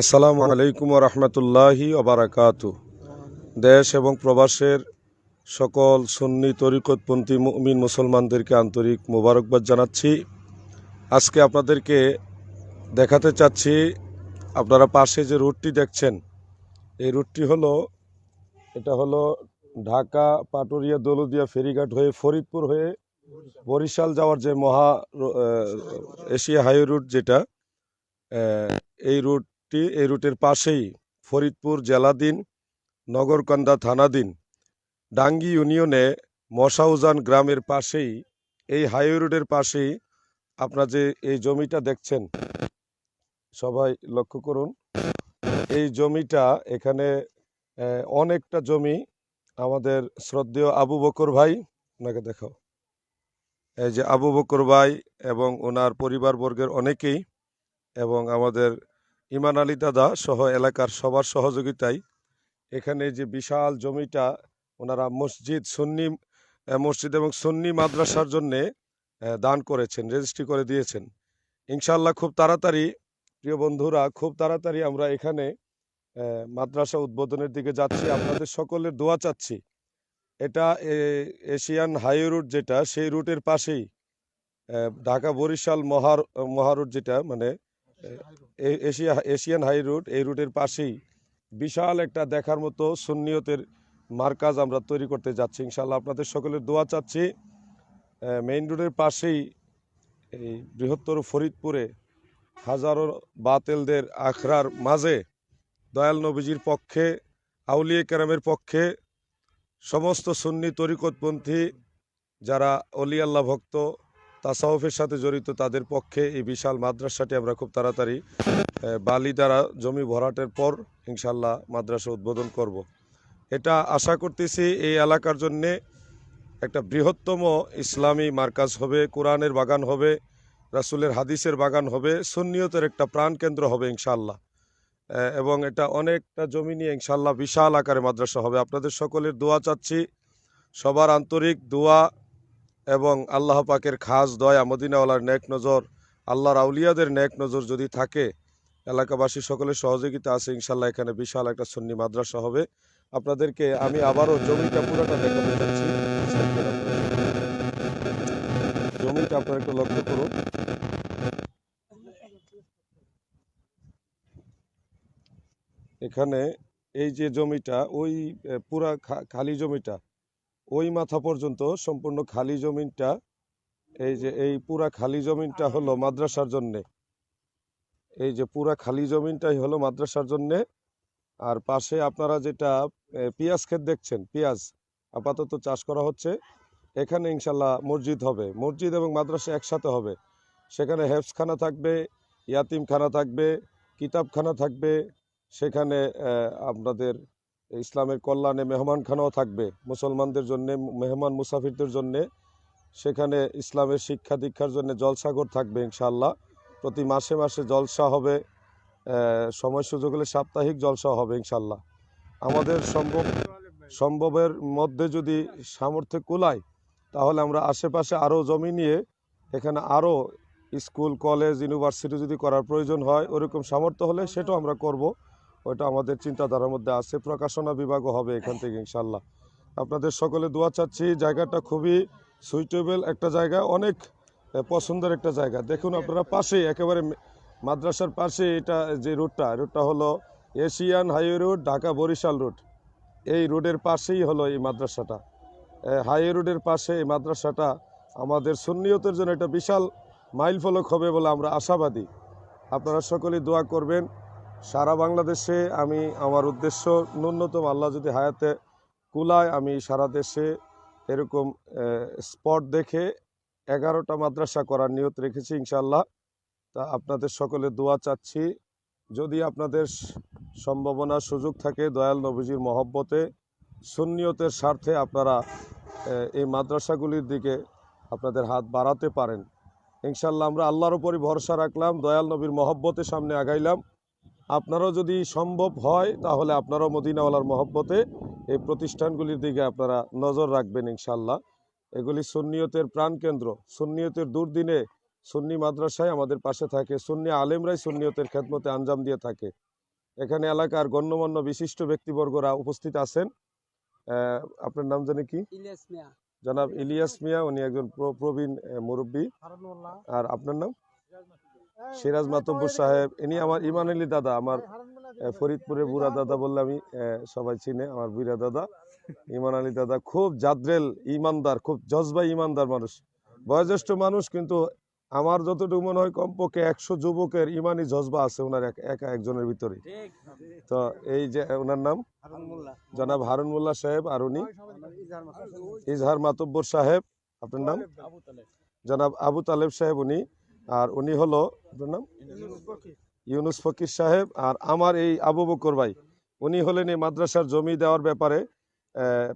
আসসালামু আলাইকুম রহমতুল্লাহি ওবরাকাত। দেশ এবং প্রবাসের সকল সুন্নি তরিকতপন্থী মুমিন মুসলমানদেরকে আন্তরিক মোবারকবাদ জানাচ্ছি। আজকে আপনাদেরকে দেখাতে চাচ্ছি, আপনারা পাশে যে রুটটি দেখছেন, এই রুটটি হলো, এটা হলো ঢাকা পাটুরিয়া দৌলদিয়া ফেরিঘাট হয়ে ফরিদপুর হয়ে বরিশাল যাওয়ার যে মহা এশিয়া হাই রুট যেটা এই এই রুটটি এই রুটের পাশেই ফরিদপুর জেলাধীন নগরকান্দা থানাধীন ডাঙ্গি ইউনিয়নে মশাউজান গ্রামের পাশেই, এই হাইওয়ে রোডের পাশেই আপনারা যে এই জমিটা দেখছেন, সবাই লক্ষ্য করুন, এই জমিটা এখানে অনেকটা জমি আমাদের শ্রদ্ধেয় আবু বকর ভাই ওনাকে দেখাও, এই যে আবু বকর ভাই এবং ওনার পরিবারবর্গের অনেকেই এবং আমাদের ইমান আলী দাদা সহ এলাকার সবার সহযোগিতায় এখানে যে বিশাল জমিটা, ওনারা মসজিদ, সুন্নি মসজিদ এবং সুন্নি মাদ্রাসার জন্যে দান করেছেন, রেজিস্ট্রি করে দিয়েছেন। ইনশাল্লাহ খুব তাড়াতাড়ি, প্রিয় বন্ধুরা, খুব তাড়াতাড়ি আমরা এখানে মাদ্রাসা উদ্বোধনের দিকে যাচ্ছি। আপনাদের সকলের দোয়া চাচ্ছি। এটা এশিয়ান হাই রুট যেটা, সেই রুটের পাশেই ঢাকা বরিশাল মহার, মহারুট যেটা মানে এশিয়া এশিয়ান হাই রুট এই রুটের পাশেই বিশাল একটা দেখার মতো সুন্নিয়তের মার্কাজ আমরা তৈরি করতে যাচ্ছি। ইনশাল্লাহ আপনাদের সকলের দোয়া চাচ্ছি। মেইন রোডের পাশেই এই বৃহত্তর ফরিদপুরে হাজারো বাতেলদের আখড়ার মাঝে দয়াল নবীজির পক্ষে, আউলিয়া কেরামের পক্ষে সমস্ত সুন্নি তরিকতপন্থী যারা অলি আল্লাহ ভক্ত তাসাউফের সাথে জড়িত তাদের পক্ষে এই বিশাল মাদ্রাসাটি আমরা খুব তাড়াতাড়ি বালি দ্বারা জমি ভরাটের পর ইনশাল্লাহ মাদ্রাসা উদ্বোধন করব। এটা আশা করতেছি এই এলাকার জন্যে একটা বৃহত্তম ইসলামী মার্কাজ হবে, কোরআনের বাগান হবে, রাসুলের হাদিসের বাগান হবে, সুন্নিয়তের একটা প্রাণকেন্দ্র হবে ইনশাল্লাহ এবং এটা অনেকটা জমি নিয়ে ইনশাল্লাহ বিশাল আকারে মাদ্রাসা হবে আপনাদের সকলের দোয়া চাচ্ছি, সবার আন্তরিক দোয়া এবং আল্লাহ পাকের খাস দয়া মদিনাওয়ালার নেক নজর, আল্লাহর আউলিয়াদের নেক নজর যদি থাকে, এলাকাবাসী সকলের সহযোগিতা আছে, ইনশাল্লাহ এখানে বিশাল একটা সুন্নি মাদ্রাসা হবে। আপনাদেরকে আমি আবারও জমিটা পুরোটা দেখাতে চাচ্ছি জমিটা আপনারা একটু লক্ষ্য করুন। এখানে এই যে জমিটা, ওই পুরা খালি জমিটা ওই মাথা পর্যন্ত সম্পূর্ণ খালি জমিনটা, এই যে, এই পুরা খালি জমিনটা হলো মাদ্রাসার জন্যে। এই যে, পুরা খালি জমিনটাই হলো মাদ্রাসার জন্যে। আর পাশে আপনারা যেটা পেঁয়াজ ক্ষেত দেখছেন? পেঁয়াজ। আপাতত চাষ করা হচ্ছে। এখানে ইনশাল্লাহ মসজিদ হবে। মসজিদ এবং মাদ্রাসা একসাথে হবে। সেখানে হেফসখানা থাকবে, ইয়াতিমখানা থাকবে, কিতাবখানা থাকবে। সেখানে আপনাদের ইসলামের কল্যাণে মেহমানখানাও থাকবে। মুসলমানদের জন্য, মেহমান মুসাফিরদের জন্য সেখানে ইসলামের শিক্ষা দীক্ষার জন্য জলসাগর থাকবে ইনশাল্লাহ প্রতি মাসে মাসে জলসা হবে সময় সুযোগ হলে সাপ্তাহিক জলসা হবে ইনশাল্লাহ আমাদের সম্ভব, সম্ভবের মধ্যে যদি সামর্থ্য কুলায়, তাহলে আমরা আশেপাশে আরও জমি নিয়ে এখানে আরও স্কুল, কলেজ, ইউনিভার্সিটি যদি করার প্রয়োজন হয়, ওরকম সামর্থ্য হলে সেটাও আমরা করব। ওইটা আমাদের চিন্তাধারার মধ্যে আছে, প্রকাশনা বিভাগও হবে এখান থেকে ইনশাল্লাহ আপনাদের সকলে দোয়া চাচ্ছি, জায়গাটা খুবই সুইটেবল একটা জায়গা, অনেক পছন্দের একটা জায়গা। দেখুন আপনারা পাশেই, একেবারে মাদ্রাসার পাশে এটা যে রুটটা রুটটা হলো Asian highway road, Dhaka Barishal route এই রোডের পাশেই হলো এই মাদ্রাসাটা। হাইওয়ে রোডের পাশে এই মাদ্রাসাটা আমাদের সুন্নিয়তের জন্য একটা বিশাল মাইল ফলক হবে বলে আমরা আশাবাদী। আপনারা সকলেই দোয়া করবেন। সারা বাংলাদেশে আমি আমার উদ্দেশ্য ন্যূনতম আল্লাহ যদি হায়াতে কুলায়, আমি সারা দেশে এরকম স্পট দেখে এগারোটা মাদ্রাসা করার নিয়ত রেখেছি ইনশাল্লাহ তা আপনাদের সকলে দোয়া চাচ্ছি। যদি আপনাদের স- সম্ভাবনা সুযোগ থাকে দয়াল নবীজির মহব্বতে, সুন্নিয়তের স্বার্থে আপনারা এই মাদ্রাসাগুলির দিকে আপনাদের হাত বাড়াতে পারেন। ইনশাল্লাহ আমরা আল্লাহর উপরই ভরসা রাখলাম, দয়াল নবীর মহব্বতে সামনে আগাইলাম। আপনারাও যদি সম্ভব হয় তাহলে আপনারাও মদিনাওয়ালার মহব্বতে এই প্রতিষ্ঠানগুলির দিকে আপনারা নজর রাখবেন ইনশাল্লাহ এগুলি সুন্নিয়তের প্রাণকেন্দ্র। সুন্নিয়তের দুর্দিনে সুন্নি মাদ্রাসায় আমাদের পাশে থাকে সুন্নি আলেমরাই সুন্নিয়তের খেদমতে আঞ্জাম দিয়ে থাকে। এখানে এলাকার গণ্যমান্য বিশিষ্ট ব্যক্তিবর্গরা উপস্থিত আছেন। আপনার নাম জানি কি? জনাব ইলিয়াস মিয়া উনি একজন প্র- প্রবীণ মুরব্বী। আর আপনার নাম? সিরাজ মাতব্বর সাহেব ইনি আমার ইমান আলী দাদা আমার ফরিদপুরের বুড়া দাদা বললে আমি সবাই চিনে আমার বুড়া দাদা ইমান আলী দাদা খুব জাদ্রেল ইমানদার খুব জজবা ইমানদার মানুষ। বয়োজ্যেষ্ঠ মানুষ কিন্তু আমার যতটুকু মনে হয় কমপক্ষে একশো যুবকের ইমানি জজবা আছে ওনার এক একা একজনের ভিতরে। তো এই যে ওনার নাম? জনাব হারুন মোল্লা সাহেব আর উনি? ইজহার মাতব্বর সাহেব। আপনার নাম? জনাব আবু তালেব সাহেব উনি আর উনি হলো নাম? ইউনুস ফকির সাহেব। আর আমার এই আবু বকর ভাই, উনি হলেন এই মাদ্রাসার জমি দেওয়ার ব্যাপারে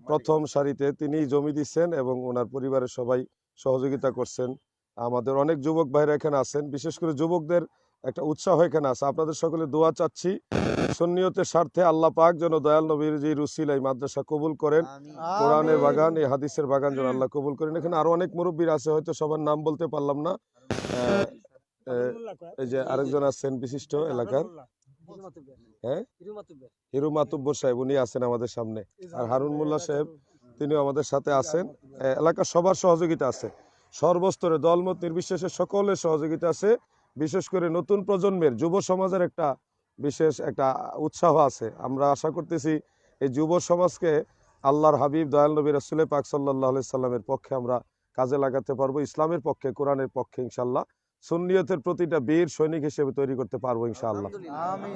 প্রথম সারিতে তিনি জমি দিচ্ছেন এবং ওনার পরিবারের সবাই সহযোগিতা করছেন। আমাদের অনেক যুবক ভাইরা এখানে আছেন, বিশেষ করে যুবকদের একটা উৎসাহ এখানে আছে। আপনাদের সকলে দোয়া চাচ্ছি সন্নিয়তের স্বার্থে আল্লাহ পাক যেন দয়াল নবীর যে রুসিল এই মাদ্রাসা কবুল করেন। কোরআনের বাগান এই হাদিসের বাগান যেন আল্লাহ কবুল করেন। এখানে আরও অনেক মুরব্বীর আছে হয়তো সবার নাম বলতে পারলাম না। এই যে আরেকজন আছেন বিশিষ্ট এলাকার। হ্যাঁ? হিরু মাতুব্বর সাহেব উনি আছেন আমাদের সামনে। আর হারুন মোল্লা সাহেব তিনিও আমাদের সাথে আছেন। এলাকার সবার সহযোগিতা আছে। সর্বস্তরে দলমত নির্বিশেষে সকলের সহযোগিতা আছে। বিশেষ করে নতুন প্রজন্মের যুব সমাজের একটা বিশেষ একটা উৎসাহ আছে। আমরা আশা করতেছি এই যুব সমাজকে আল্লাহর হাবিব দয়াল নবী রসুল পাক সাল্লাহ সাল্লামের পক্ষে আমরা কাজে লাগাতে পারব ইসলামের পক্ষে কোরআনের পক্ষে ইনশাল্লাহ সুন্নিয়তের প্রতিটা বীর সৈনিক হিসেবে তৈরি করতে পারব ইনশাআল্লাহ।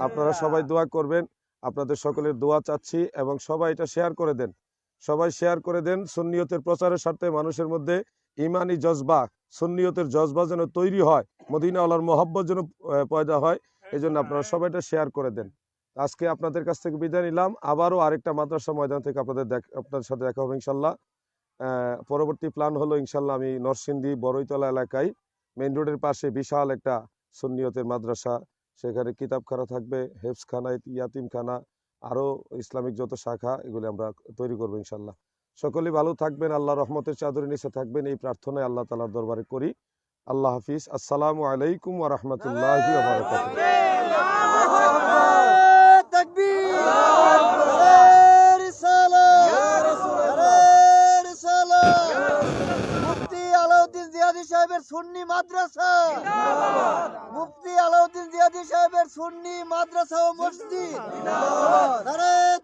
আপনারা সবাই দোয়া করবেন আপনাদের সকলের দোয়া চাচ্ছি এবং সবাই এটা শেয়ার করে দেন। সবাই শেয়ার করে দেন সুন্নিয়তের প্রচারের স্বার্থে মানুষের মধ্যে ইমানি জজবা, সুন্নিয়তের জজবা যেন তৈরি হয় মদিনা আল্লাহর মোহাব্বত যেন পয়দা হয় এই জন্য আপনারা সবাই এটা শেয়ার করে দেন। আজকে আপনাদের কাছ থেকে বিদায় নিলাম। আবারও আরেকটা মাদ্রাসা ময়দান থেকে আপনাদের আপনাদের সাথে দেখা হবে ইনশাল্লাহ। পরবর্তী প্ল্যান হলো ইনশাল্লাহ আমি নরসিংদী বড়ইতলা এলাকায় মেইন রোডের পাশে বিশাল একটা সুন্নিয়তের মাদ্রাসা, সেখানে কিতাবখানা থাকবে হেফসখানা ইয়াতিমখানা, আরও ইসলামিক যত শাখা, এগুলি আমরা তৈরি করব ইনশাল্লাহ। সকলেই ভালো থাকবেন আল্লাহ রহমতের চাদরের নিচে থাকবেন, এই প্রার্থনায় আল্লাহ তালার দরবারে করি। আল্লাহ হাফিজ। আসসালামু আলাইকুম ওয়া রাহমাতুল্লাহি ওয়া বারাকাতুহু তাকবীর মুফতি আলাউদ্দিন জিয়াদি সাহেবের সুন্নি মাদ্রাসা। মুফতি আলাউদ্দিন জিয়াদি সাহেবের সুন্নি মাদ্রাসা ও মসজিদ।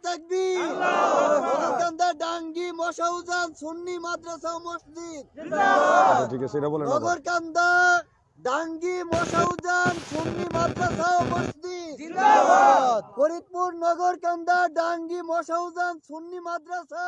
তাকবীর। ডাঙ্গি মশাউজান সুন্নি মাদ্রাসা ও মসজিদ। আচ্ছা, ঠিক আছে এটা বলেন আবার। নগরকান্দা ডাঙ্গি মশাউজান সুন্নি মাদ্রাসা ও মসজিদ। জিন্দাবাদ ফরিদপুর নগরকান্দা ডাঙ্গি মশাউজান সুন্নি মাদ্রাসা।